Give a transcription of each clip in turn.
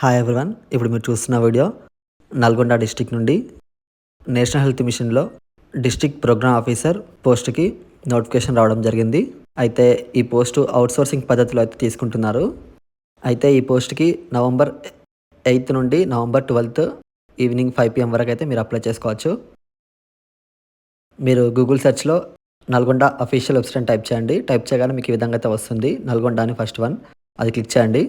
Hi everyone ఇప్పుడు మీరు చూస్తున్న వీడియో నల్గొండ డిస్టిక్ నుండి నేషనల్ హెల్త్ మిషన్లో డిస్టిక్ ప్రోగ్రామ్ ఆఫీసర్ పోస్ట్కి నోటిఫికేషన్ రావడం జరిగింది. అయితే ఈ పోస్టు అవుట్సోర్సింగ్ పద్ధతిలో అయితే తీసుకుంటున్నారు. అయితే ఈ పోస్ట్కి నవంబర్ ఎయిత్ నుండి November twelfth evening five PM వరకు అయితే మీరు అప్లై చేసుకోవచ్చు. మీరు గూగుల్ సెర్చ్లో నల్గొండ అఫీషియల్ వెబ్సైట్ టైప్ చేయండి. టైప్ చేయగానే మీకు ఈ విధంగా అయితే వస్తుంది. నల్గొండ అని ఫస్ట్ వన్ అది క్లిక్ చేయండి.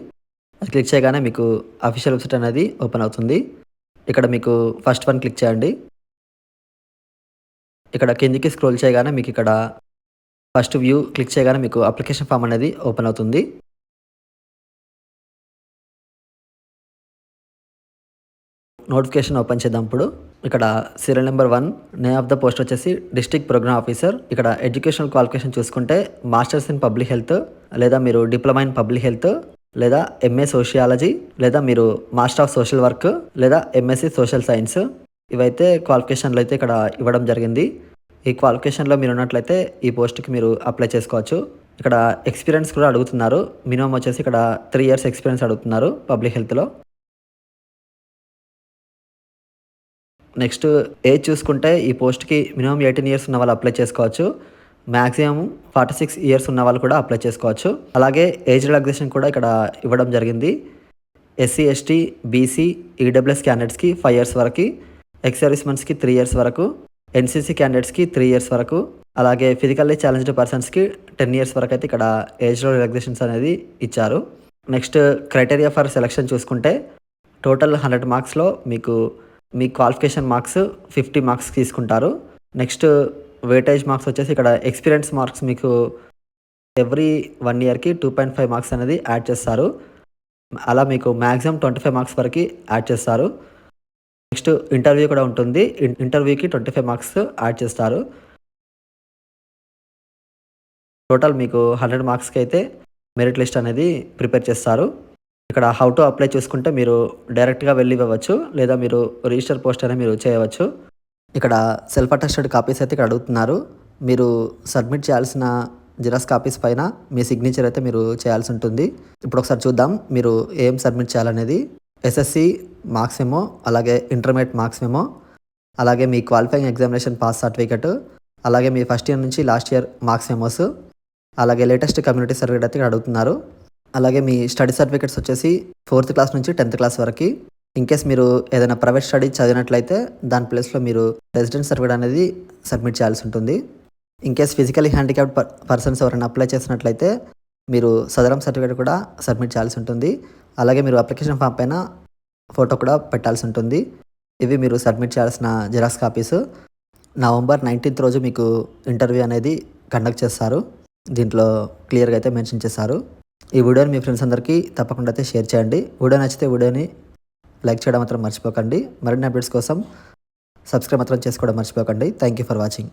క్లిక్ చేయగానే మీకు అఫీషియల్ వెబ్సైట్ అనేది ఓపెన్ అవుతుంది. ఇక్కడ మీకు ఫస్ట్ వన్ క్లిక్ చేయండి. ఇక్కడ కిందికి స్క్రోల్ చేయగానే మీకు ఇక్కడ ఫస్ట్ వ్యూ క్లిక్ చేయగానే మీకు అప్లికేషన్ ఫామ్ అనేది ఓపెన్ అవుతుంది. నోటిఫికేషన్ ఓపెన్ చేద్దాం ఇప్పుడు. ఇక్కడ serial number one name of the post వచ్చేసి డిస్ట్రిక్ట్ ప్రోగ్రామ్ ఆఫీసర్ ఇక్కడ ఎడ్యుకేషనల్ క్వాలిఫికేషన్ చూసుకుంటే మాస్టర్స్ ఇన్ పబ్లిక్ హెల్త్ లేదా మీరు డిప్లొమా ఇన్ పబ్లిక్ హెల్త్ లేదా ఎంఏ సోషియాలజీ లేదా మీరు మాస్టర్ ఆఫ్ సోషల్ వర్క్ లేదా ఎంఎస్సి సోషల్ సైన్స్ ఇవైతే క్వాలిఫికేషన్లు అయితే ఇక్కడ ఇవ్వడం జరిగింది. ఈ క్వాలిఫికేషన్లో మీరు ఉన్నట్లయితే ఈ పోస్ట్కి మీరు అప్లై చేసుకోవచ్చు. ఇక్కడ ఎక్స్పీరియన్స్ కూడా అడుగుతున్నారు. మినిమం వచ్చేసి ఇక్కడ త్రీ ఇయర్స్ ఎక్స్పీరియన్స్ అడుగుతున్నారు పబ్లిక్ హెల్త్లో నెక్స్ట్ ఏజ్ చూసుకుంటే ఈ పోస్ట్కి మినిమం ఎయిటీన్ ఇయర్స్ ఉన్న వాళ్ళు అప్లై చేసుకోవచ్చు. మ్యాక్సిమం ఫార్టీ సిక్స్ ఇయర్స్ ఉన్న వాళ్ళు కూడా అప్లై చేసుకోవచ్చు. అలాగే ఏజ్ రిలాక్సేషన్ కూడా ఇక్కడ ఇవ్వడం జరిగింది. ఎస్సీ ఎస్టీ బీసీ ఈడబ్ల్యూఎస్ క్యాండిడేట్స్కి ఫైవ్ ఇయర్స్ వరకు ఎక్స్ సర్వీస్మెన్స్కి త్రీ ఇయర్స్ వరకు ఎన్సీసీ క్యాండిడేట్స్కి త్రీ ఇయర్స్ వరకు అలాగే ఫిజికల్లీ ఛాలెంజ్డ్ పర్సన్స్కి టెన్ ఇయర్స్ వరకు అయితే ఇక్కడ ఏజ్లో రిలాక్సేషన్స్ అనేది ఇచ్చారు. నెక్స్ట్ క్రైటీరియా ఫర్ సెలక్షన్ చూసుకుంటే టోటల్ హండ్రెడ్ మార్క్స్లో మీకు మీ క్వాలిఫికేషన్ మార్క్స్ ఫిఫ్టీ మార్క్స్ తీసుకుంటారు. నెక్స్ట్ వెయిటేజ్ మార్క్స్ వచ్చేసి ఇక్కడ ఎక్స్పీరియన్స్ మార్క్స్ మీకు ఎవ్రీ వన్ ఇయర్కి టూ పాయింట్ ఫైవ్ మార్క్స్ అనేది యాడ్ చేస్తారు. అలా మీకు మ్యాక్సిమం ట్వంటీ ఫైవ్ మార్క్స్ వరకు యాడ్ చేస్తారు. నెక్స్ట్ ఇంటర్వ్యూ కూడా ఉంటుంది. ఇంటర్వ్యూకి ట్వంటీ ఫైవ్ మార్క్స్ యాడ్ చేస్తారు. టోటల్ మీకు హండ్రెడ్ మార్క్స్కి అయితే మెరిట్ లిస్ట్ అనేది ప్రిపేర్ చేస్తారు. ఇక్కడ హౌ టు అప్లై చూసుకుంటే మీరు డైరెక్ట్గా వెళ్ళి ఇవ్వచ్చు లేదా మీరు రిజిస్టర్ పోస్ట్ అనేది మీరు చేయవచ్చు. ఇక్కడ సెల్ఫ్ అటెస్టెడ్ కాపీస్ అయితే ఇక్కడ అడుగుతున్నారు. మీరు సబ్మిట్ చేయాల్సిన జిరాక్స్ కాపీస్ పైన మీ సిగ్నేచర్ అయితే మీరు చేయాల్సి ఉంటుంది. ఇప్పుడు ఒకసారి చూద్దాం మీరు ఏం సబ్మిట్ చేయాలనేది. ఎస్ఎస్సి మార్క్స్ ఏమో అలాగే ఇంటర్మీడియట్ మార్క్స్ ఏమో అలాగే మీ క్వాలిఫైయింగ్ ఎగ్జామినేషన్ పాస్ సర్టిఫికెట్ అలాగే మీ ఫస్ట్ ఇయర్ నుంచి లాస్ట్ ఇయర్ మార్క్స్ ఏమోస్ అలాగే లేటెస్ట్ కమ్యూనిటీ సర్టిఫికేట్ అయితే ఇక్కడ అడుగుతున్నారు. అలాగే మీ స్టడీ సర్టిఫికేట్స్ వచ్చేసి ఫోర్త్ క్లాస్ నుంచి టెన్త్ క్లాస్ వరకు. ఇన్ కేస్ మీరు ఏదైనా ప్రైవేట్ స్టడీ చదివినట్లయితే దాని ప్లేస్లో మీరు రెసిడెంట్ సర్టిఫికేట్ అనేది సబ్మిట్ చేయాల్సి ఉంటుంది. In case physically handicapped persons ఎవరైనా అప్లై చేసినట్లయితే మీరు సదరం సర్టిఫికేట్ కూడా సబ్మిట్ చేయాల్సి ఉంటుంది. అలాగే మీరు అప్లికేషన్ ఫామ్ పైన ఫోటో కూడా పెట్టాల్సి ఉంటుంది. ఇవి మీరు సబ్మిట్ చేయాల్సిన జిరాక్స్ కాపీస్ నవంబర్ నైన్టీన్త్ రోజు మీకు ఇంటర్వ్యూ అనేది కండక్ట్ చేస్తారు. దీంట్లో క్లియర్గా అయితే మెన్షన్ చేస్తారు ఈ వీడియోని మీ ఫ్రెండ్స్ అందరికీ తప్పకుండా అయితే షేర్ చేయండి. వీడియో నచ్చితే వీడియోని లైక్ చేయడం మాత్రం మర్చిపోకండి. మరిన్ని అప్డేట్స్ కోసం సబ్స్క్రైబ్ మాత్రం చేసుకోవడం మర్చిపోకండి. Thank you for watching